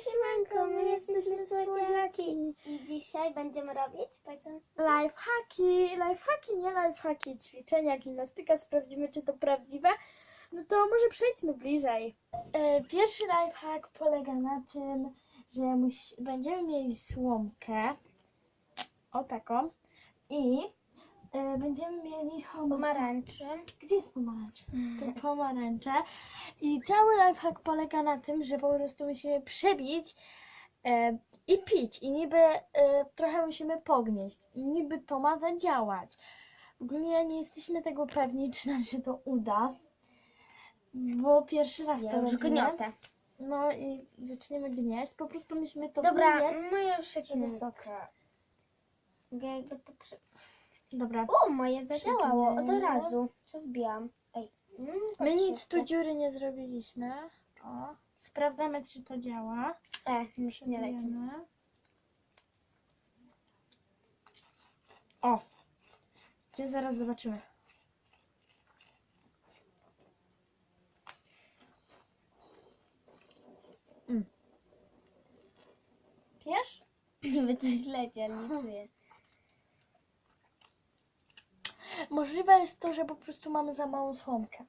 siemanko, my jesteśmy słodziaki i dzisiaj będziemy robić, powiedzmy, Lifehacki, lifehacki, nie lifehacki, ćwiczenia, gimnastyka, sprawdzimy czy to prawdziwe. No to może przejdźmy bliżej. E, Pierwszy lifehack polega na tym, że będziemy mieli słomkę, o taką, i e, będziemy mieli pomarańczy. Gdzie jest pomarańcz? Te pomarańcze. I cały lifehack polega na tym, że po prostu musimy przebić e, i pić. I niby e, trochę musimy pognieść. I niby to ma zadziałać. Ogólnie nie jesteśmy tego pewni, czy nam się to uda. Bo pierwszy raz Ja to już robimy. gniotę. No i zaczniemy gnieść. Po prostu musimy to Dobra, wynieść. moja już jest żeby wysoka. Mogę jakby to przy... Dobra. O, moje zadziałało od Przygniemy. razu. Co wbijam? Ej. Mm, My nic tu dziury nie zrobiliśmy. O. Sprawdzamy, czy to działa. E, nic nie leci. O! Gdzie zaraz zobaczymy. Mm. Wiesz? Niby coś leci, ale nie czuję. Możliwe jest to, że po prostu mamy za małą słomkę.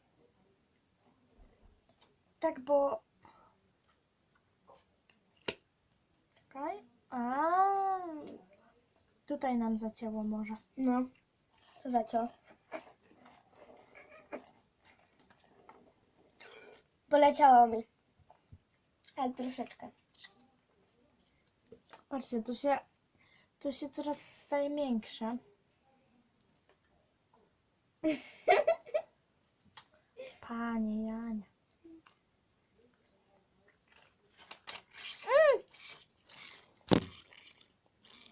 Tak, bo... Czekaj. A, tutaj nam zacięło może. No. Co za cio? Poleciało mi. Ale troszeczkę. Patrzcie, to się, to się coraz staje większe. Panie Jania.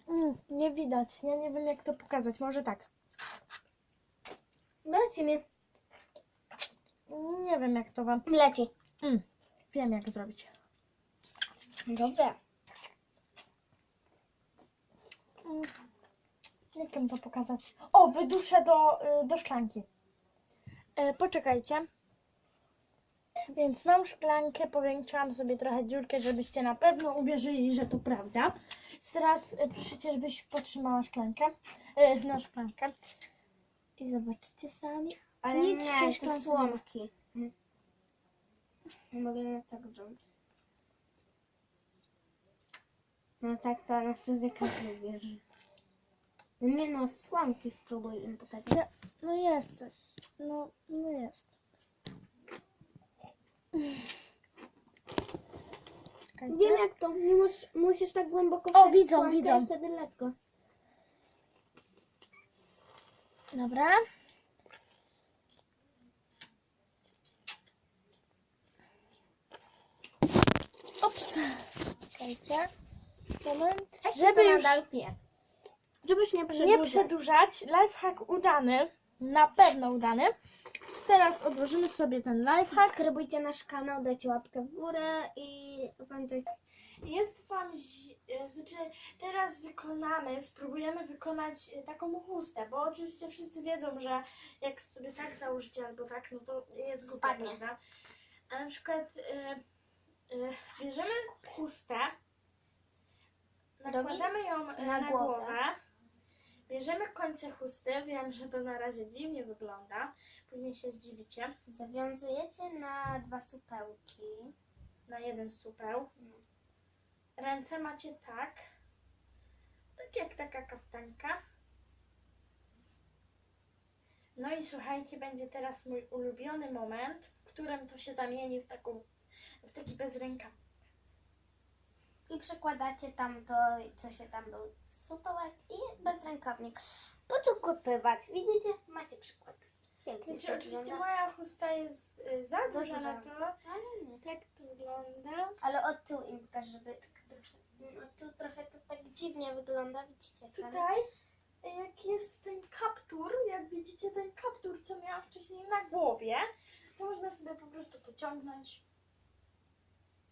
Mm, nie widać. Ja nie wiem jak to pokazać. Może tak. Leci mi. Nie wiem jak to wam. Leci. Mm, wiem jak zrobić. Dobra. Mm, jak wam to pokazać? O, wyduszę do, y, do szklanki. E, poczekajcie. Więc mam szklankę, powiększyłam sobie trochę dziurkę, żebyście na pewno uwierzyli, że to prawda. Teraz e, proszę żebyś potrzymała szklankę, e, na szklankę. I zobaczycie sami. Ale Nic nie, to słomki. Mm. Mogę na tak zrobić. No tak, to anestezjaka wybierze. No nie no, słomki spróbuj im pokazać. Ja- No jesteś. No, no jest. Czekajcie. Wiem jak to, nie mus, musisz tak głęboko O, wsadzić widzą, słomkę widzą. i wtedy letko. Dobra. Ops. Czekajcie. Moment. Żeby już nadal pije. Żebyś nie przedłużać. nie przedłużać, lifehack udany. Na pewno udany. Teraz odłożymy sobie ten lifehack. Subskrybujcie nasz kanał, dajcie łapkę w górę i pamiętajcie. Jest wam, zi- e, znaczy teraz wykonamy, spróbujemy wykonać e, taką chustę, bo oczywiście wszyscy wiedzą, że jak sobie tak założycie albo tak, no to jest głupie, Spadnie. prawda? A na przykład e, e, bierzemy chustę, nakładamy ją e, Na na, głowę. głowę. Bierzemy końce chusty, wiem, że to na razie dziwnie wygląda, później się zdziwicie, Zawiązujecie na dwa supełki. na jeden supeł. Ręce macie tak. Tak jak taka kaftanka. No i słuchajcie, będzie teraz mój ulubiony moment, w którym to się zamieni w taką, w taki bezręka. I przekładacie tam to, co się tam był supełek i bezrękawnik. Po co kupywać? Widzicie? Macie przykład. Pięknie oczywiście moja chusta jest y, za Za duża na to. Ale nie. Tak to wygląda. Ale od tyłu im pokaż, żeby tak trochę... Od tyłu trochę to tak dziwnie wygląda, widzicie? tam? Tutaj, y, jak jest ten kaptur, jak widzicie ten kaptur, co miałam wcześniej na głowie, to można sobie po prostu pociągnąć.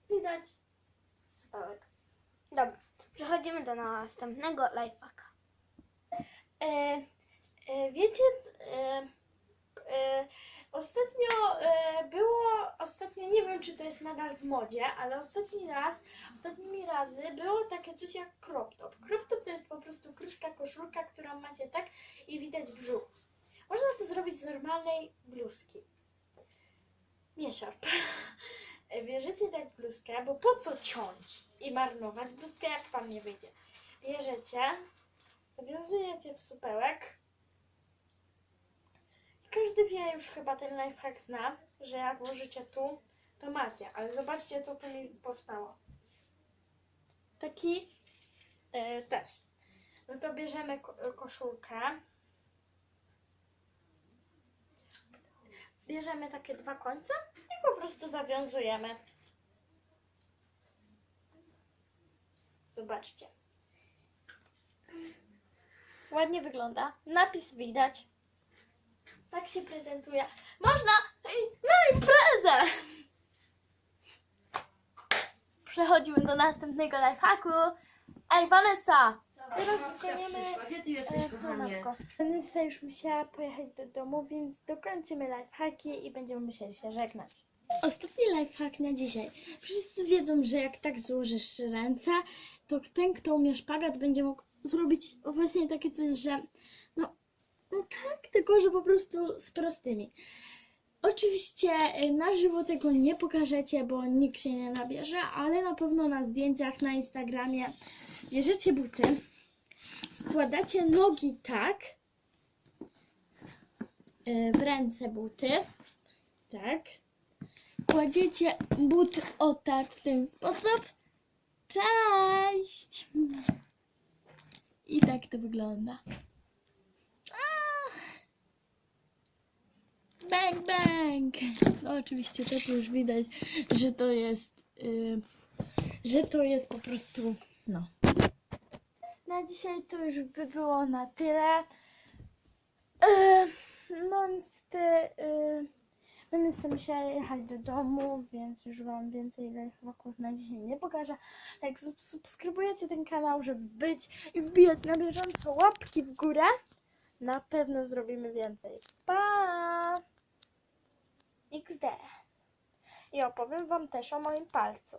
Widać Supełek. Dobra, przechodzimy do następnego lifehacka. E, e, wiecie, e, e, Ostatnio e, było, ostatnio nie wiem czy to jest nadal w modzie, ale ostatni raz, ostatnimi razy było takie coś jak crop top. Crop top to jest po prostu krótka koszulka, którą macie tak i widać brzuch. Można to zrobić z normalnej bluzki. Nie szarp. Bierzecie tak bluzkę, bo po co ciąć i marnować bluzkę, jak wam nie wyjdzie. Bierzecie, zawiązujecie w supełek. Każdy wie już chyba ten lifehack zna, że jak włożycie tu, to macie, ale zobaczcie, co tu mi powstało. Taki e, też. No to bierzemy ko- koszulkę. Bierzemy takie dwa końce i po prostu zawiązujemy. Zobaczcie. Ładnie wygląda. Napis widać. Tak się prezentuje. Można na imprezę! Przechodzimy do następnego lifehacku. Ej, Vanessa! Teraz wykonujemy Gdzie ty jesteś, e, kochanie? już musiała pojechać do domu, więc dokończymy lifehacki i będziemy musieli się żegnać. Ostatni lifehack na dzisiaj. Wszyscy wiedzą, że jak tak złożysz ręce, to ten, kto umie szpagat, będzie mógł zrobić właśnie takie coś, że no, no tak, tylko że po prostu z prostymi. Oczywiście y, na żywo tego nie pokażecie, bo nikt się nie nabierze, ale na pewno na zdjęciach na Instagramie bierzecie buty, składacie nogi tak, y, w ręce buty, tak, kładziecie but o tak w ten sposób. Cześć! I tak to wygląda. Bang, bang! No oczywiście tu już widać, że to jest, y, że to jest po prostu, no. Na dzisiaj to już by było na tyle. Y, no niestety, y, będę sobie musiała jechać do domu, więc już Wam więcej lifehacków na dzisiaj nie pokażę. Jak sub- subskrybujecie ten kanał, żeby być i wbijać na bieżąco łapki w górę, na pewno zrobimy więcej. Pa! XD. I opowiem Wam też o moim palcu.